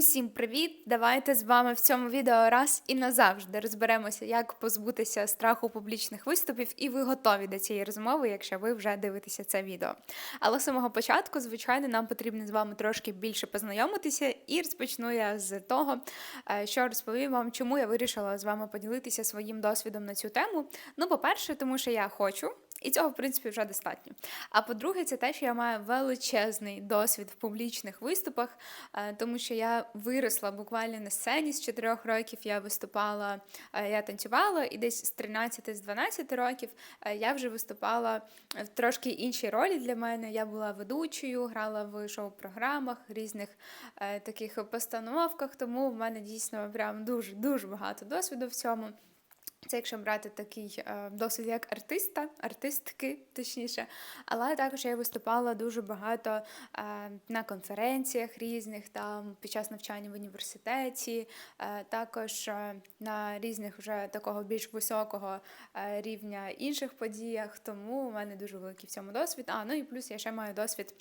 Усім привіт! Давайте з вами в цьому відео раз і назавжди розберемося, як позбутися страху публічних виступів, і ви готові до цієї розмови, якщо ви вже дивитеся це відео. Але з самого початку, звичайно, нам потрібно з вами трошки більше познайомитися, і розпочну я з того, е, що розповім вам, чому я вирішила з вами поділитися своїм досвідом на цю тему. Ну, по-перше, тому що я хочу. І цього, в принципі, вже достатньо. А по-друге, це те, що я маю величезний досвід в публічних виступах, е, тому що я виросла буквально на сцені з 4 років. Я виступала, е, я танцювала, і десь з 13 з 12 років е, я вже виступала в трошки іншій ролі для мене. Я була ведучою, грала в шоу-програмах, різних таких постановках, тому в мене дійсно прям дуже дуже багато досвіду в цьому. Це якщо брати такий е, досвід як артиста, артистки, точніше. Але також я виступала дуже багато е, на конференціях різних, там під час навчання в університеті, е, також на різних вже такого більш високого рівня інших подіях. Тому у мене дуже великий в цьому досвід. А ну і плюс я ще маю досвід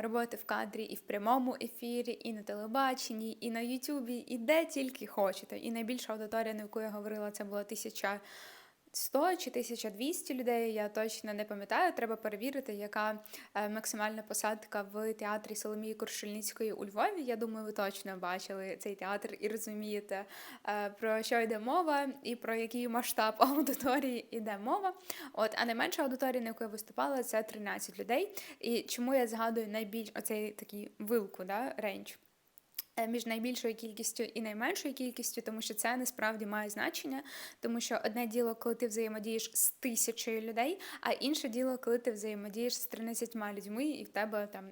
роботи в кадрі і в прямому ефірі, і на телебаченні, і на Ютубі, і де тільки хочете. І найбільша аудиторія, на яку я говорила, це була тисяча. 1100 чи 1200 людей, я точно не пам'ятаю. Треба перевірити, яка е, максимальна посадка в театрі Соломії Куршельницької у Львові. Я думаю, ви точно бачили цей театр і розумієте, е, про що йде мова і про який масштаб аудиторії йде мова. От, а найменша аудиторія, на яку я виступала, це 13 людей. І чому я згадую найбільш оцей такий вилку, да, рейндж? Е, між найбільшою кількістю і найменшою кількістю, тому що це насправді має значення, тому що одне діло, коли ти взаємодієш з тисячою людей, а інше діло, коли ти взаємодієш з 13 людьми, і в тебе там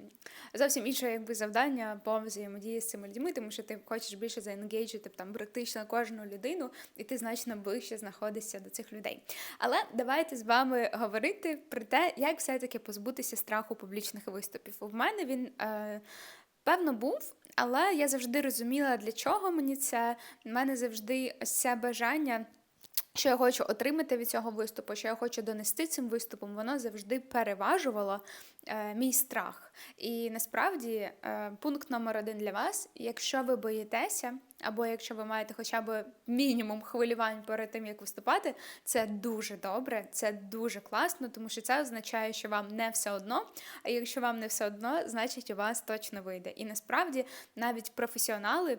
зовсім інше якби завдання по взаємодії з цими людьми, тому що ти хочеш більше заенгейджити там практично кожну людину, і ти значно ближче знаходишся до цих людей. Але давайте з вами говорити про те, як все-таки позбутися страху публічних виступів. У мене він. Е, Певно, був, але я завжди розуміла, для чого мені це. У мене завжди ось це бажання. Що я хочу отримати від цього виступу, що я хочу донести цим виступом, воно завжди переважувало е, мій страх. І насправді е, пункт номер один для вас: якщо ви боїтеся, або якщо ви маєте хоча б мінімум хвилювань перед тим, як виступати, це дуже добре, це дуже класно, тому що це означає, що вам не все одно. А якщо вам не все одно, значить у вас точно вийде. І насправді навіть професіонали.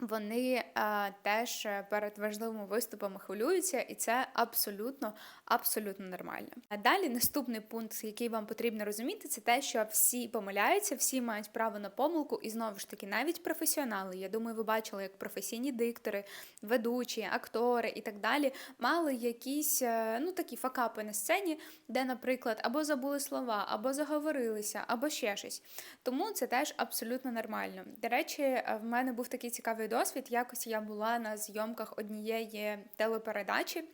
Вони е, теж перед важливими виступами хвилюються, і це абсолютно абсолютно нормально. А далі наступний пункт, який вам потрібно розуміти, це те, що всі помиляються, всі мають право на помилку, і знову ж таки, навіть професіонали. Я думаю, ви бачили, як професійні диктори, ведучі, актори і так далі мали якісь е, ну такі факапи на сцені, де, наприклад, або забули слова, або заговорилися, або ще щось. Тому це теж абсолютно нормально. До речі, в мене був такий цікавий досвід. Якось я була на зйомках однієї телепередачі.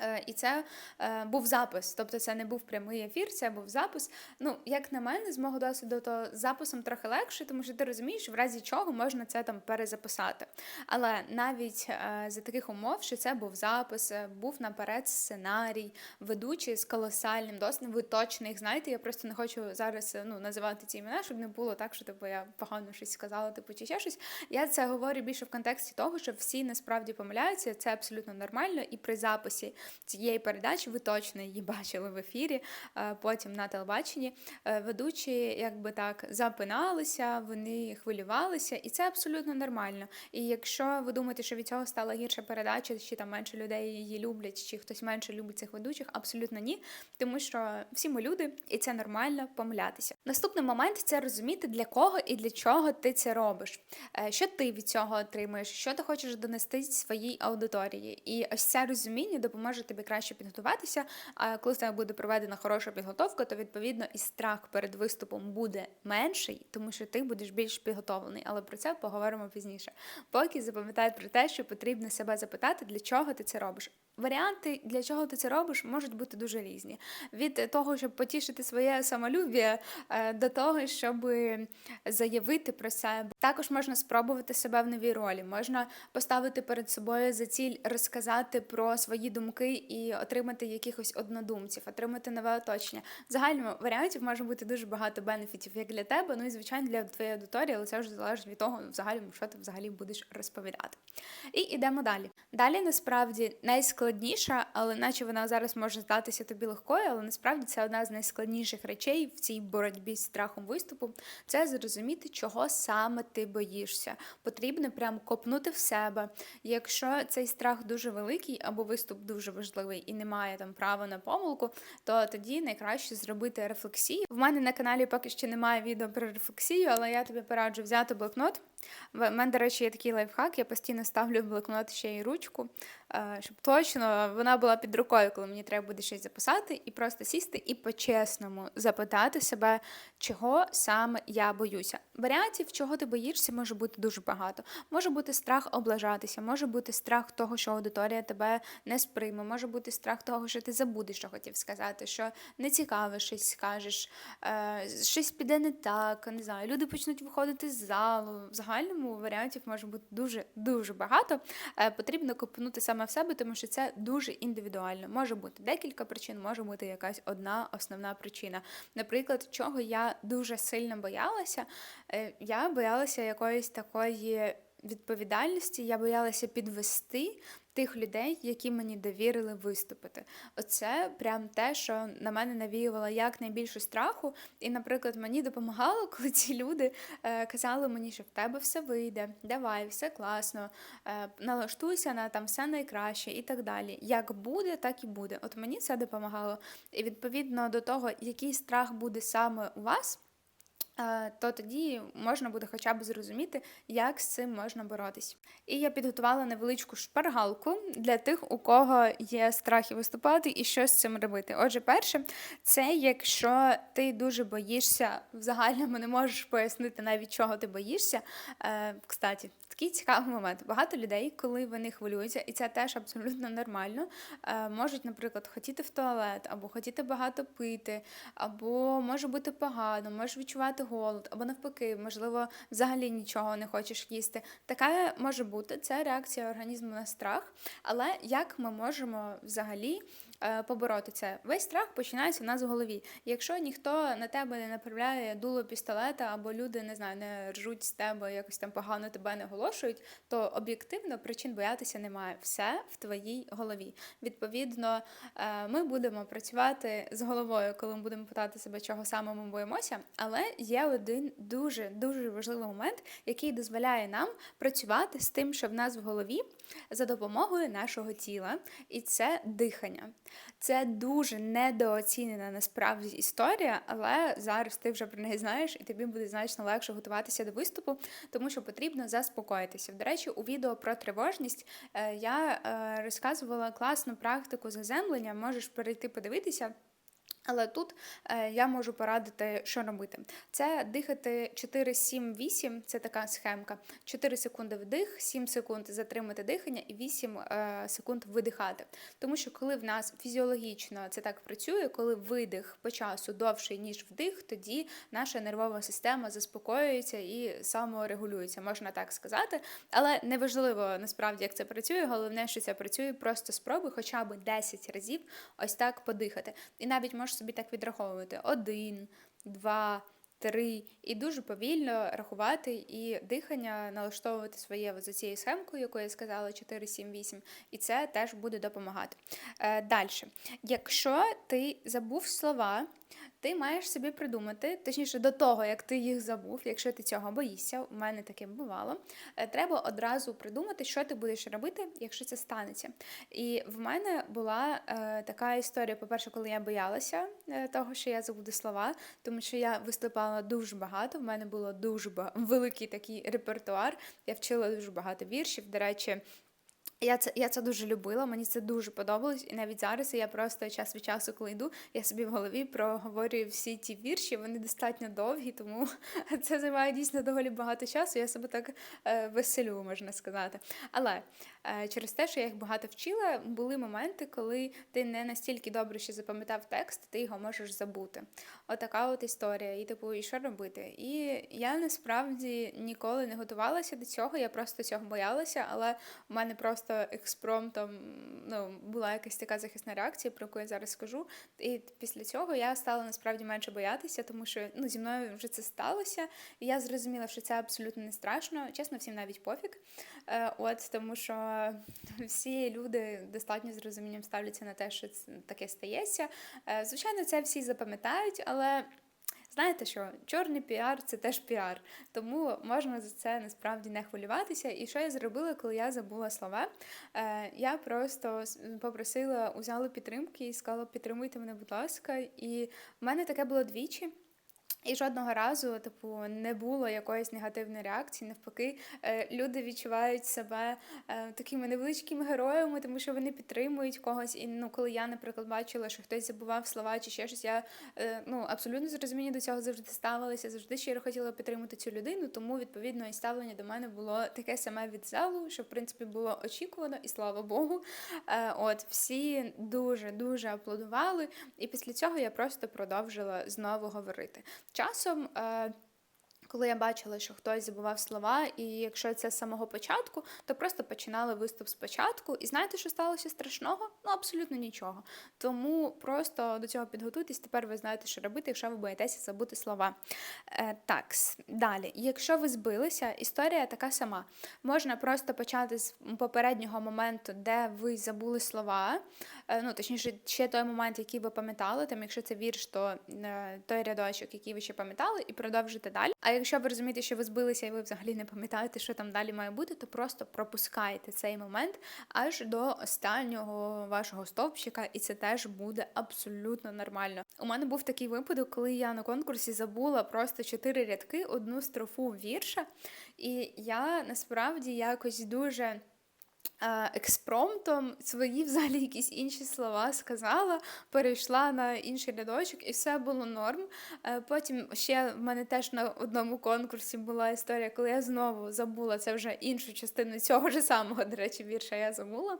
Е, і це е, був запис, тобто це не був прямий ефір, це був запис. Ну, як на мене, з мого досвіду, то з записом трохи легше, тому що ти розумієш, в разі чого можна це там перезаписати. Але навіть е, за таких умов, що це був запис, був наперед сценарій, ведучий з колосальним досвідом, ви точно їх знаєте. Я просто не хочу зараз ну, називати ці імена, щоб не було так, що типу, я погано щось сказала, типу, чи ще щось. Я це говорю більше в контексті того, що всі насправді помиляються, це абсолютно нормально, і при записі цієї передачі, ви точно її бачили в ефірі, е, потім на телебаченні. Е, ведучі якби так запиналися, вони хвилювалися, і це абсолютно нормально. І якщо ви думаєте, що від цього стала гірша передача, чи там менше людей її люблять, чи хтось менше любить цих ведучих, абсолютно ні. Тому що всі ми люди, і це нормально помилятися. Наступний момент це розуміти, для кого і для чого ти це робиш. Е, що ти від цього отримуєш, що ти хочеш донести своїй аудиторії. І ось це розуміння допомагає допоможе тобі краще підготуватися. А коли в тебе буде проведена хороша підготовка, то відповідно і страх перед виступом буде менший, тому що ти будеш більш підготовлений. Але про це поговоримо пізніше. Поки запам'ятай про те, що потрібно себе запитати, для чого ти це робиш. Варіанти, для чого ти це робиш, можуть бути дуже різні. Від того, щоб потішити своє самолюб'я, е, до того, щоб заявити про себе. Також можна спробувати себе в новій ролі, можна поставити перед собою за ціль розказати про свої думки і отримати якихось однодумців, отримати нове оточення. В загальному варіантів може бути дуже багато бенефітів як для тебе, ну і звичайно для твоєї аудиторії, але це вже залежить від того, взагалі, що ти взагалі будеш розповідати. І йдемо далі. Далі насправді найскладніша, але наче вона зараз може здатися тобі легкою, але насправді це одна з найскладніших речей в цій боротьбі з страхом виступу. Це зрозуміти, чого саме ти боїшся. Потрібно прям копнути в себе. Якщо цей страх дуже великий або виступ дуже важливий і немає там права на помилку, то тоді найкраще зробити рефлексію. В мене на каналі поки що немає відео про рефлексію, але я тобі пораджу взяти блокнот. В мене, до речі, є такий лайфхак, я постійно ставлю в блокнот ще й ручку, е, щоб точно вона була під рукою, коли мені треба буде щось записати, і просто сісти і по-чесному запитати себе, чого саме я боюся. Варіантів, чого ти боїшся, може бути дуже багато. Може бути страх облажатися, може бути страх того, що аудиторія тебе не сприйме, може бути страх того, що ти забудеш, що хотів сказати, що не цікаве щось скажеш, е, щось піде не так, не знаю, люди почнуть виходити з залу. Загальному варіантів може бути дуже дуже багато. Е, потрібно копнути саме в себе, тому що це дуже індивідуально. Може бути декілька причин, може бути якась одна основна причина. Наприклад, чого я дуже сильно боялася, е, я боялася якоїсь такої відповідальності, я боялася підвести тих людей, які мені довірили виступити. Оце прям те, що на мене навіювало якнайбільше страху. І, наприклад, мені допомагало, коли ці люди е, казали мені, що в тебе все вийде, давай, все класно, е, налаштуйся на там все найкраще і так далі. Як буде, так і буде. От мені це допомагало. І відповідно до того, який страх буде саме у вас. Е, то тоді можна буде хоча б зрозуміти, як з цим можна боротись. І я підготувала невеличку шпаргалку для тих, у кого є страхи виступати і що з цим робити. Отже, перше, це якщо ти дуже боїшся, в загальному не можеш пояснити навіть чого ти боїшся. Е, кстати, такий цікавий момент. Багато людей, коли вони хвилюються, і це теж абсолютно нормально, е, можуть, наприклад, хотіти в туалет, або хотіти багато пити, або може бути погано, може відчувати голод, або навпаки, можливо, взагалі нічого не хочеш їсти. Така може бути це реакція організму на страх. Але як ми можемо взагалі побороти це. Весь страх починається в нас в голові. Якщо ніхто на тебе не направляє дуло пістолета, або люди не знаю, не ржуть з тебе, якось там погано тебе не оголошують, то об'єктивно причин боятися немає. Все в твоїй голові. Відповідно, е, ми будемо працювати з головою, коли ми будемо питати себе, чого саме ми боїмося. Але є один дуже дуже важливий момент, який дозволяє нам працювати з тим, що в нас в голові за допомогою нашого тіла, і це дихання. Це дуже недооцінена насправді історія, але зараз ти вже про неї знаєш, і тобі буде значно легше готуватися до виступу, тому що потрібно заспокоїтися. До речі, у відео про тривожність е, я е, розказувала класну практику заземлення, можеш перейти подивитися. Але тут е, я можу порадити, що робити. Це дихати 4-7-8, це така схемка. 4 секунди вдих, 7 секунд затримати дихання і 8 е, секунд видихати. Тому що коли в нас фізіологічно це так працює, коли видих по часу довший, ніж вдих, тоді наша нервова система заспокоюється і саморегулюється, можна так сказати. Але неважливо насправді, як це працює. Головне, що це працює, просто спробуй хоча б 10 разів ось так подихати. І навіть можеш можеш собі так відраховувати. Один, два, три, і дуже повільно рахувати і дихання налаштовувати своє за цією схемкою, яку я сказала, 4, 7, 8, і це теж буде допомагати. Е, Далі, якщо ти забув слова, ти маєш собі придумати, точніше, до того, як ти їх забув, якщо ти цього боїшся, у мене таке бувало. Е, треба одразу придумати, що ти будеш робити, якщо це станеться. І в мене була е, така історія, по-перше, коли я боялася е, того, що я забуду слова, тому що я виступала дуже багато. В мене було дуже великий такий репертуар. Я вчила дуже багато віршів. До речі. Я це я це дуже любила, мені це дуже подобалось, і навіть зараз я просто час від часу, коли йду, я собі в голові проговорюю всі ті вірші, вони достатньо довгі, тому це займає дійсно доволі багато часу. Я себе так е, веселю, можна сказати. Але через те, що я їх багато вчила, були моменти, коли ти не настільки добре ще запам'ятав текст, ти його можеш забути. Отака от історія. І типу, і що робити? І я насправді ніколи не готувалася до цього, я просто цього боялася, але у мене просто експромтом ну, була якась така захисна реакція, про яку я зараз скажу. І після цього я стала насправді менше боятися, тому що ну, зі мною вже це сталося. І я зрозуміла, що це абсолютно не страшно. Чесно, всім навіть пофіг. Е, От тому що всі люди достатньо з розумінням ставляться на те, що таке стається. Е, Звичайно, це всі запам'ятають, але. Знаєте що, чорний піар це теж піар, тому можна за це насправді не хвилюватися. І що я зробила, коли я забула слова? Е, Я просто попросила у залу підтримки і сказала, підтримуйте мене, будь ласка. І в мене таке було двічі. І жодного разу, типу, не було якоїсь негативної реакції. Навпаки, е, люди відчувають себе е, такими невеличкими героями, тому що вони підтримують когось. І ну, коли я, наприклад, бачила, що хтось забував слова чи ще щось, я е, ну абсолютно з розуміння до цього завжди ставилася, завжди щиро хотіла підтримати цю людину. Тому відповідно і ставлення до мене було таке саме від залу, що в принципі було очікувано, і слава Богу. От всі дуже дуже аплодували, і після цього я просто продовжила знову говорити. Часом. Е, коли я бачила, що хтось забував слова, і якщо це з самого початку, то просто починали виступ спочатку. І знаєте, що сталося страшного? Ну абсолютно нічого. Тому просто до цього підготуйтесь. Тепер ви знаєте, що робити, якщо ви боїтеся забути слова. Е, так, далі. Якщо ви збилися, історія така сама. Можна просто почати з попереднього моменту, де ви забули слова. Е, ну, точніше, ще той момент, який ви пам'ятали. Там, якщо це вірш, то е, той рядочок, який ви ще пам'ятали, і продовжити далі. А якщо ви розумієте, що ви збилися і ви взагалі не пам'ятаєте, що там далі має бути, то просто пропускайте цей момент аж до останнього вашого стовпчика, і це теж буде абсолютно нормально. У мене був такий випадок, коли я на конкурсі забула просто чотири рядки, одну строфу вірша, і я насправді якось дуже. Е, Експромтом свої взагалі якісь інші слова сказала, перейшла на інший рядочок, і все було норм. Е, Потім ще в мене теж на одному конкурсі була історія, коли я знову забула це вже іншу частину цього ж самого, до речі, вірша я забула.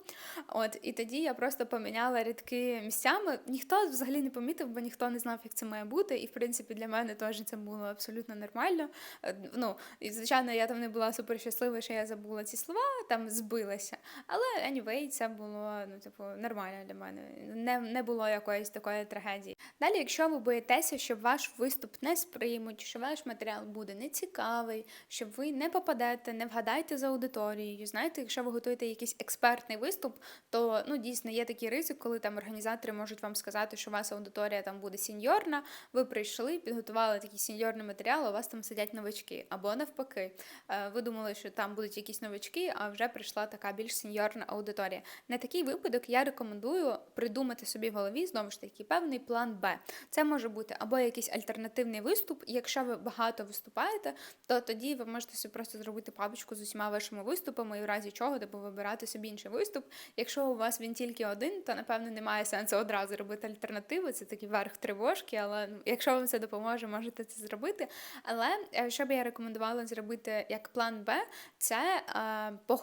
От і тоді я просто поміняла рядки місцями. Ніхто взагалі не помітив, бо ніхто не знав, як це має бути. І в принципі для мене теж це було абсолютно нормально. Е, Ну і звичайно, я там не була супер щаслива, що я забула ці слова, там збилася. Але anyway, це було ну, типу, нормально для мене. Не, не було якоїсь такої трагедії. Далі, якщо ви боїтеся, що ваш виступ не сприймуть, що ваш матеріал буде нецікавий, що ви не попадете, не вгадаєте за аудиторією. Знаєте, якщо ви готуєте якийсь експертний виступ, то ну дійсно є такий ризик, коли там організатори можуть вам сказати, що у вас аудиторія там буде сеньорна. Ви прийшли, підготували такий сеньорний матеріал, а у вас там сидять новачки. Або навпаки, Е, ви думали, що там будуть якісь новачки, а вже прийшла така більш сеньорна аудиторія. На такий випадок я рекомендую придумати собі в голові знову ж таки певний план Б. Це може бути або якийсь альтернативний виступ. Якщо ви багато виступаєте, то тоді ви можете собі просто зробити папочку з усіма вашими виступами і в разі чого типу, вибирати собі інший виступ. Якщо у вас він тільки один, то напевно немає сенсу одразу робити альтернативу. Це такий верх тривожки, але ну, якщо вам це допоможе, можете це зробити. Але е, що би я рекомендувала зробити як план Б, це е, по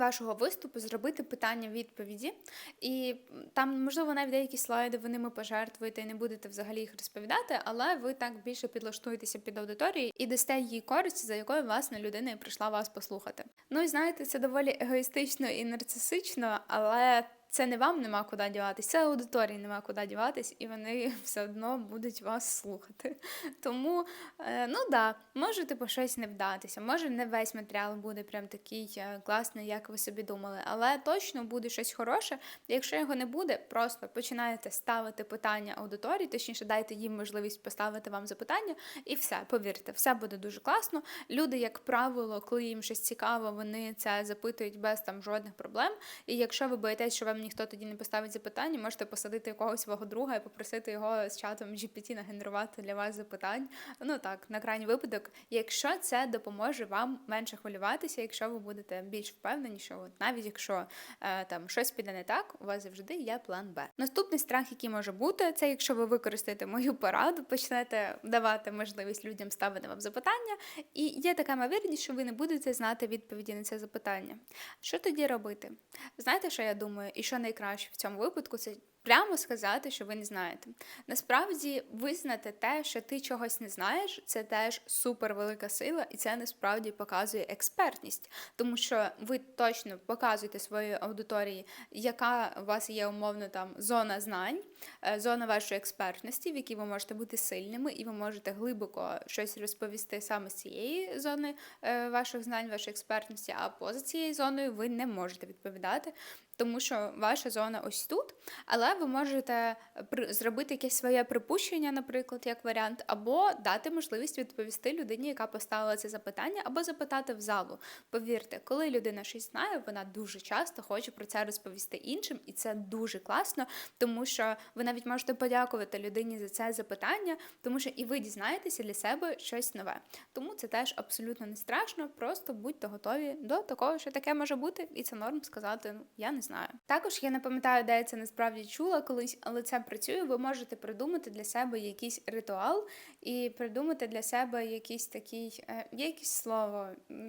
вашого виступу зробити питання-відповіді. І там, можливо, навіть деякі слайди ви ними пожертвуєте і не будете взагалі їх розповідати, але ви так більше підлаштуєтеся під аудиторію і дасте їй користь, за якою власне людина прийшла вас послухати. Ну і знаєте, це доволі егоїстично і нарцисично, але. Це не вам нема куди діватись, це аудиторії нема куди діватись, і вони все одно будуть вас слухати. Тому, е, ну да, може типу щось не вдатися, може не весь матеріал буде прям такий е, класний, як ви собі думали, але точно буде щось хороше. Якщо його не буде, просто починаєте ставити питання аудиторії, точніше дайте їм можливість поставити вам запитання, і все, повірте, все буде дуже класно. Люди, як правило, коли їм щось цікаво, вони це запитують без там жодних проблем. І якщо ви боїтесь, що вам вам ніхто тоді не поставить запитання, можете посадити якогось свого друга і попросити його з чатом GPT нагенерувати для вас запитань. Ну так, на крайній випадок, якщо це допоможе вам менше хвилюватися, якщо ви будете більш впевнені, що от навіть якщо е, там щось піде не так, у вас завжди є план Б. Наступний страх, який може бути, це якщо ви використаєте мою пораду, почнете давати можливість людям ставити вам запитання, і є така ймовірність, що ви не будете знати відповіді на це запитання. Що тоді робити? Знаєте, що я думаю, і що найкраще в цьому випадку, це прямо сказати, що ви не знаєте. Насправді, визнати те, що ти чогось не знаєш, це теж супер велика сила, і це насправді показує експертність, тому що ви точно показуєте своїй аудиторії, яка у вас є умовно там зона знань, е, зона вашої експертності, в якій ви можете бути сильними, і ви можете глибоко щось розповісти саме з цієї зони е, ваших знань, вашої експертності, а поза цією зоною ви не можете відповідати тому що ваша зона ось тут, але ви можете зробити якесь своє припущення, наприклад, як варіант, або дати можливість відповісти людині, яка поставила це запитання, або запитати в залу. Повірте, коли людина щось знає, вона дуже часто хоче про це розповісти іншим, і це дуже класно, тому що ви навіть можете подякувати людині за це запитання, тому що і ви дізнаєтеся для себе щось нове. Тому це теж абсолютно не страшно, просто будьте готові до такого, що таке може бути, і це норм сказати. Ну я не знаю знаю. Також я не пам'ятаю, де я це насправді чула колись, але це працює. Ви можете придумати для себе якийсь ритуал і придумати для себе якийсь такий, е, якесь слово.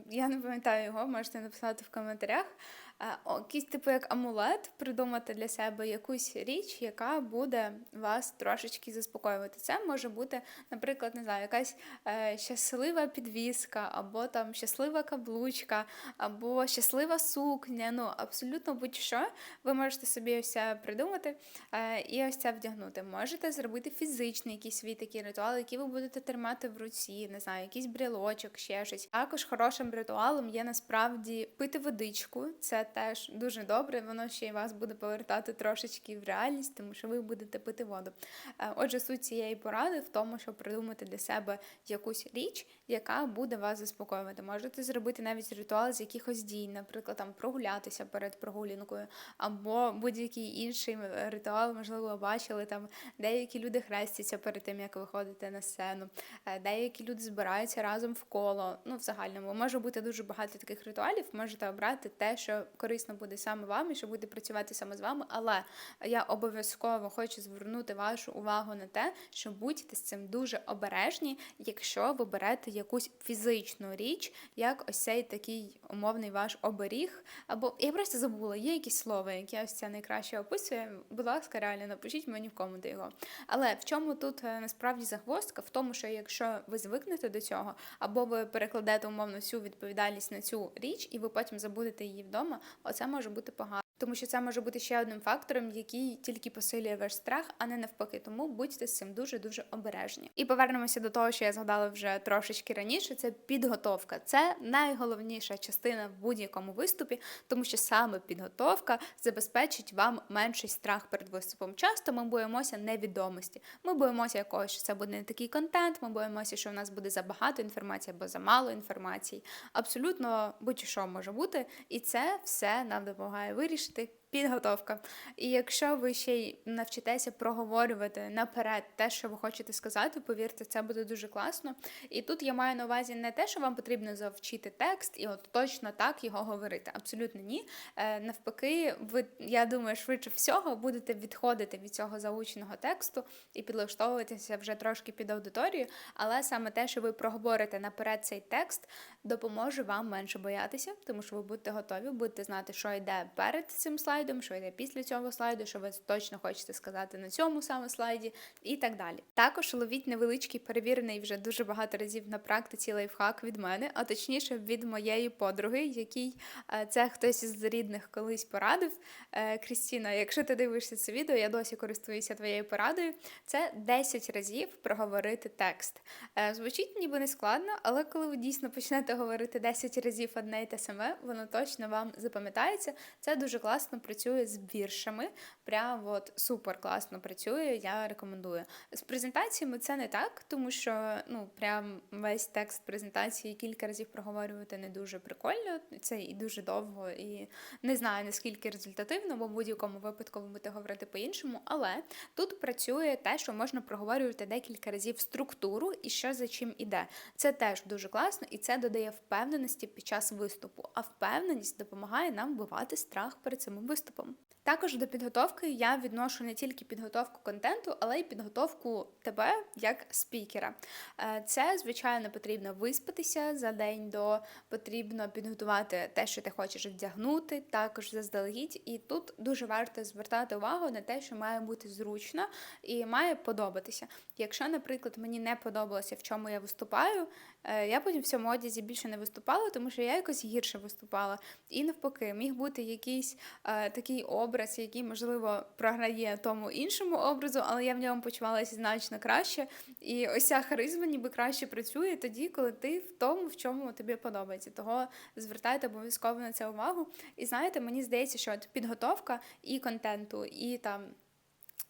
Я не пам'ятаю його, можете написати в коментарях. Якийсь типу як амулет, придумати для себе якусь річ, яка буде вас трошечки заспокоювати. Це може бути, наприклад, не знаю, якась е, щаслива підвіска, або там щаслива каблучка, або щаслива сукня. Ну, абсолютно будь-що ви можете собі це придумати е, і ось це вдягнути. Можете зробити фізичний якийсь свій такий ритуал, який ви будете тримати в руці, не знаю, якийсь брілочок, ще щось. Також хорошим ритуалом є насправді пити водичку. Це теж дуже добре, воно ще й вас буде повертати трошечки в реальність, тому що ви будете пити воду. Е, отже, суть цієї поради в тому, щоб придумати для себе якусь річ, яка буде вас заспокоювати. Можете зробити навіть ритуал з якихось дій, наприклад, там прогулятися перед прогулянкою, або будь-який інший ритуал, можливо, бачили там деякі люди хрестяться перед тим, як виходите на сцену, е, деякі люди збираються разом в коло. Ну, в загальному може бути дуже багато таких ритуалів. Можете обрати те, що корисно буде саме вам і що буде працювати саме з вами. Але я обов'язково хочу звернути вашу увагу на те, що будьте з цим дуже обережні, якщо ви берете якусь фізичну річ, як ось цей такий умовний ваш оберіг. Або я просто забула, є якісь слова, яке ось це найкраще описує. Будь ласка, реально напишіть мені в коменти його. Але в чому тут е, насправді загвоздка? В тому, що якщо ви звикнете до цього, або ви перекладете умовно всю відповідальність на цю річ, і ви потім забудете її вдома, оце може бути погано. Тому що це може бути ще одним фактором, який тільки посилює ваш страх, а не навпаки. Тому будьте з цим дуже дуже обережні. І повернемося до того, що я згадала вже трошечки раніше. Це підготовка. Це найголовніша частина в будь-якому виступі, тому що саме підготовка забезпечить вам менший страх перед виступом. Часто ми боїмося невідомості. Ми боїмося якогось, що це буде не такий контент. Ми боїмося, що в нас буде забагато інформації або замало інформації. Абсолютно будь-що може бути, і це все нам допомагає вирішити підготовка. І якщо ви ще й навчитеся проговорювати наперед те, що ви хочете сказати, повірте, це буде дуже класно. І тут я маю на увазі не те, що вам потрібно завчити текст і от точно так його говорити. Абсолютно ні. Е, навпаки, ви, я думаю, швидше всього будете відходити від цього заученого тексту і підлаштовуватися вже трошки під аудиторію, але саме те, що ви проговорите наперед цей текст, допоможе вам менше боятися, тому що ви будете готові, будете знати, що йде перед цим слайдом слайдом, що йде після цього слайду, що ви точно хочете сказати на цьому саме слайді, і так далі. Також ловіть невеличкий перевірений вже дуже багато разів на практиці лайфхак від мене, а точніше від моєї подруги, який е, це хтось із рідних колись порадив. Е, Крістіна, якщо ти дивишся це відео, я досі користуюся твоєю порадою. Це 10 разів проговорити текст. Е, звучить ніби не складно, але коли ви дійсно почнете говорити 10 разів одне і те саме, воно точно вам запам'ятається. Це дуже класно працює з віршами. Прям от супер класно працює. Я рекомендую. З презентаціями це не так, тому що ну прям весь текст презентації кілька разів проговорювати не дуже прикольно. Це і дуже довго, і не знаю наскільки результативно, бо в будь-якому випадку ви будете говорити по-іншому. Але тут працює те, що можна проговорювати декілька разів структуру і що за чим іде. Це теж дуже класно, і це додає впевненості під час виступу. А впевненість допомагає нам вбивати страх перед самим виступом. Також до підготовки я відношу не тільки підготовку контенту, але й підготовку тебе як спікера. Е, Це, звичайно, потрібно виспатися за день до, потрібно підготувати те, що ти хочеш вдягнути, також заздалегідь. І тут дуже варто звертати увагу на те, що має бути зручно і має подобатися. Якщо, наприклад, мені не подобалося, в чому я виступаю, я потім в цьому одязі більше не виступала, тому що я якось гірше виступала. І навпаки, міг бути якийсь е, такий образ, який, можливо, програє тому іншому образу, але я в ньому почувалася значно краще. І ось ця харизма ніби краще працює тоді, коли ти в тому, в чому тобі подобається. Того звертайте обов'язково на це увагу. І знаєте, мені здається, що от підготовка і контенту, і там.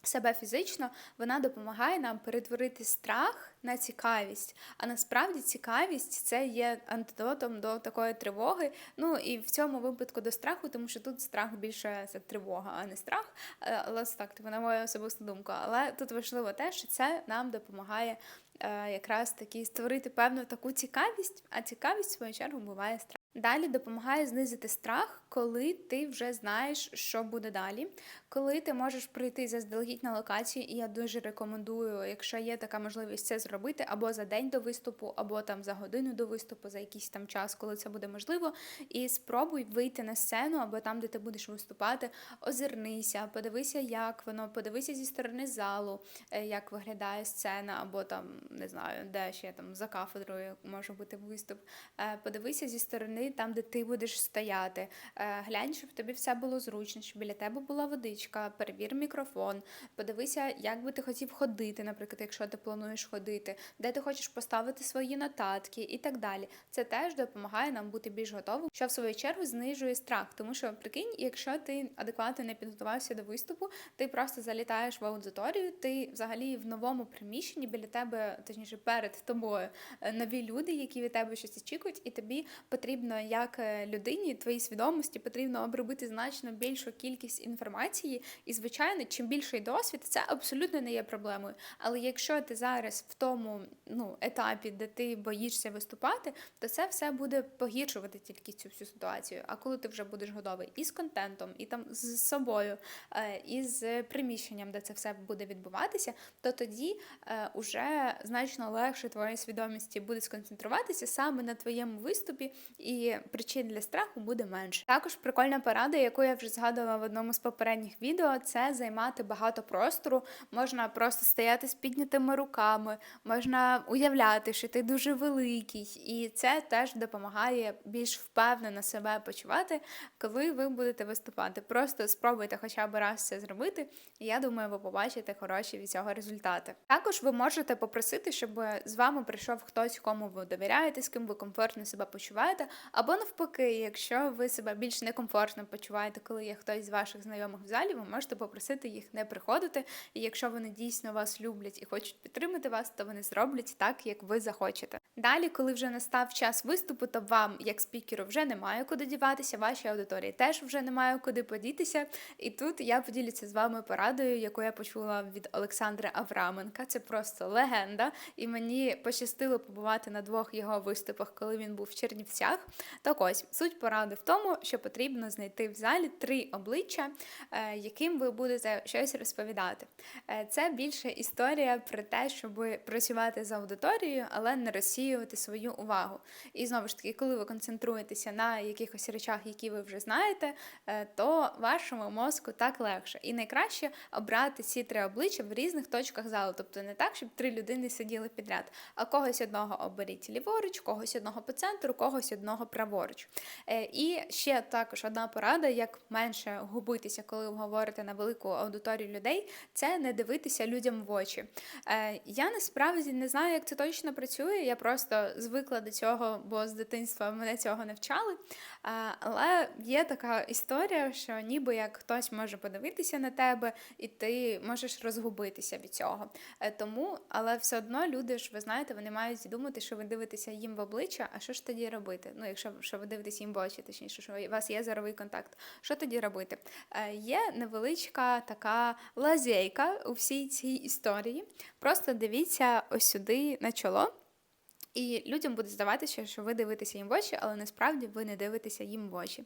Себе фізично вона допомагає нам перетворити страх на цікавість. А насправді цікавість це є антидотом до такої тривоги. Ну і в цьому випадку до страху, тому що тут страх більше це тривога, а не страх. Е, Але так, це моя особиста думка. Але тут важливо те, що це нам допомагає е, якраз таки створити певну таку цікавість, а цікавість в свою чергу буває страх. Далі допомагає знизити страх, коли ти вже знаєш, що буде далі, коли ти можеш прийти заздалегідь на локацію, і я дуже рекомендую, якщо є така можливість це зробити, або за день до виступу, або там за годину до виступу, за якийсь там час, коли це буде можливо. І спробуй вийти на сцену, або там, де ти будеш виступати, озирнися, подивися, як воно, подивися зі сторони залу, е, як виглядає сцена, або там не знаю, де ще там за кафедрою може бути виступ. Е, Подивися зі сторони, там, де ти будеш стояти. Е, Глянь, щоб тобі все було зручно, щоб біля тебе була водичка, перевір мікрофон, подивися, як би ти хотів ходити, наприклад, якщо ти плануєш ходити, де ти хочеш поставити свої нотатки і так далі. Це теж допомагає нам бути більш готовим, що в свою чергу знижує страх. Тому що прикинь, якщо ти адекватно не підготувався до виступу, ти просто залітаєш в аудиторію, ти взагалі в новому приміщенні біля тебе, точніше, перед тобою е, нові люди, які від тебе щось очікують, і тобі потрібно як е, людині, твоїй свідомості потрібно обробити значно більшу кількість інформації. І, звичайно, чим більший досвід, це абсолютно не є проблемою. Але якщо ти зараз в тому ну, етапі, де ти боїшся виступати, то це все буде погіршувати тільки цю всю ситуацію. А коли ти вже будеш готовий і з контентом, і там з собою, е, і з приміщенням, де це все буде відбуватися, то тоді е, уже значно легше твоїй свідомості буде сконцентруватися саме на твоєму виступі, і причин для страху буде менше. Також прикольна порада, яку я вже згадувала в одному з попередніх відео, це займати багато простору. Можна просто стояти з піднятими руками, можна уявляти, що ти дуже великий, і це теж допомагає більш впевнено себе почувати, коли ви будете виступати. Просто спробуйте хоча б раз це зробити, і я думаю, ви побачите хороші від цього результати. Також ви можете попросити, щоб з вами прийшов хтось, кому ви довіряєте, з ким ви комфортно себе почуваєте, або навпаки, якщо ви себе більш некомфортно почуваєте, коли є хтось з ваших знайомих в залі, ви можете попросити їх не приходити. І якщо вони дійсно вас люблять і хочуть підтримати вас, то вони зроблять так, як ви захочете. Далі, коли вже настав час виступу, то вам, як спікеру, вже немає куди діватися, вашій аудиторії теж вже немає куди подітися. І тут я поділюся з вами порадою, яку я почула від Олександра Авраменка. Це просто легенда. І мені пощастило побувати на двох його виступах, коли він був в Чернівцях. Так ось суть поради в тому, що потрібно знайти в залі три обличчя, е, яким ви будете щось розповідати. Е, Це більше історія про те, щоб працювати з аудиторією, але не розсіювати свою увагу. І знову ж таки, коли ви концентруєтеся на якихось речах, які ви вже знаєте, е, то вашому мозку так легше. І найкраще обрати ці три обличчя в різних точках залу. Тобто не так, щоб три людини сиділи підряд, а когось одного оберіть ліворуч, когось одного по центру, когось одного свого праворуч. Е, І ще також одна порада, як менше губитися, коли ви говорите на велику аудиторію людей, це не дивитися людям в очі. Е, Я насправді не знаю, як це точно працює. Я просто звикла до цього, бо з дитинства мене цього не вчали. Е, Але є така історія, що ніби як хтось може подивитися на тебе, і ти можеш розгубитися від цього. Е, Тому, але все одно люди ж, ви знаєте, вони мають думати, що ви дивитеся їм в обличчя, а що ж тоді робити? Ну, якщо що ви дивитесь їм в очі, точніше, що у вас є зоровий контакт. Що тоді робити? Е, Є невеличка така лазейка у всій цій історії. Просто дивіться ось сюди на чоло. І людям буде здаватися, що ви дивитеся їм в очі, але насправді ви не дивитеся їм в очі.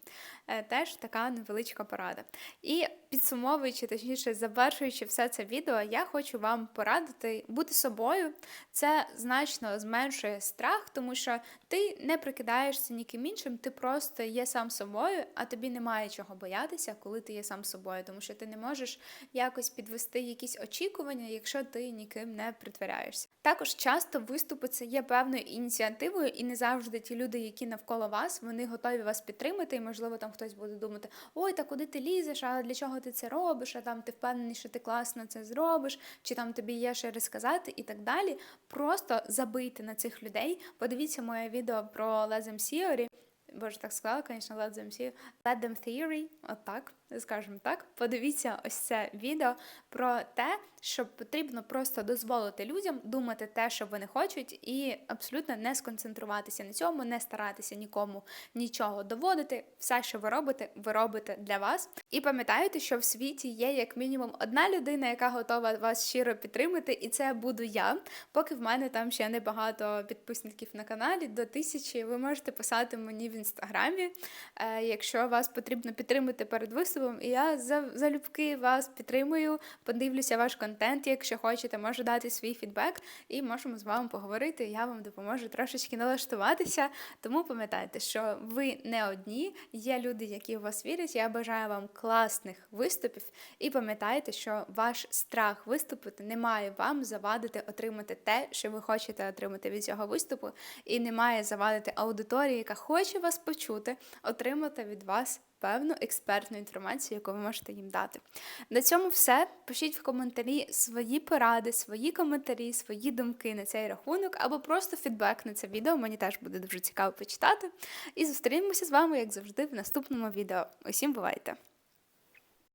Е, Теж така невеличка порада. І підсумовуючи, точніше, завершуючи все це відео, я хочу вам порадити бути собою. Це значно зменшує страх, тому що ти не прикидаєшся ніким іншим, ти просто є сам собою, а тобі немає чого боятися, коли ти є сам собою, тому що ти не можеш якось підвести якісь очікування, якщо ти ніким не притворяєшся. Також часто виступи це є певною ініціативою, і не завжди ті люди, які навколо вас, вони готові вас підтримати. І можливо, там хтось буде думати: ой, та куди ти лізеш? А для чого ти це робиш? А там ти впевнений, що ти класно це зробиш, чи там тобі є що розказати, і так далі. Просто забийте на цих людей. Подивіться моє відео про Them Theory. Боже, так сказала, звісно, Let Them Theory. Let Them Theory, отак, скажімо так. Подивіться ось це відео про те, що потрібно просто дозволити людям думати те, що вони хочуть, і абсолютно не сконцентруватися на цьому, не старатися нікому нічого доводити. Все, що ви робите, ви робите для вас. І пам'ятайте, що в світі є як мінімум одна людина, яка готова вас щиро підтримати, і це буду я. Поки в мене там ще небагато підписників на каналі, до тисячі ви можете писати мені в інстаграмі, е, якщо вас потрібно підтримати перед виступом. І я за- залюбки вас підтримую, подивлюся ваш контент, якщо хочете, можу дати свій фідбек, і можемо з вами поговорити. Я вам допоможу трошечки налаштуватися. Тому пам'ятайте, що ви не одні, є люди, які в вас вірять. Я бажаю вам класних виступів. І пам'ятайте, що ваш страх виступити не має вам завадити отримати те, що ви хочете отримати від цього виступу, і не має завадити аудиторії, яка хоче вас почути, отримати від вас певну експертну інформацію, яку ви можете їм дати. На цьому все. Пишіть в коментарі свої поради, свої коментарі, свої думки на цей рахунок, або просто фідбек на це відео. Мені теж буде дуже цікаво почитати. І зустрінемося з вами, як завжди, в наступному відео. Усім бувайте!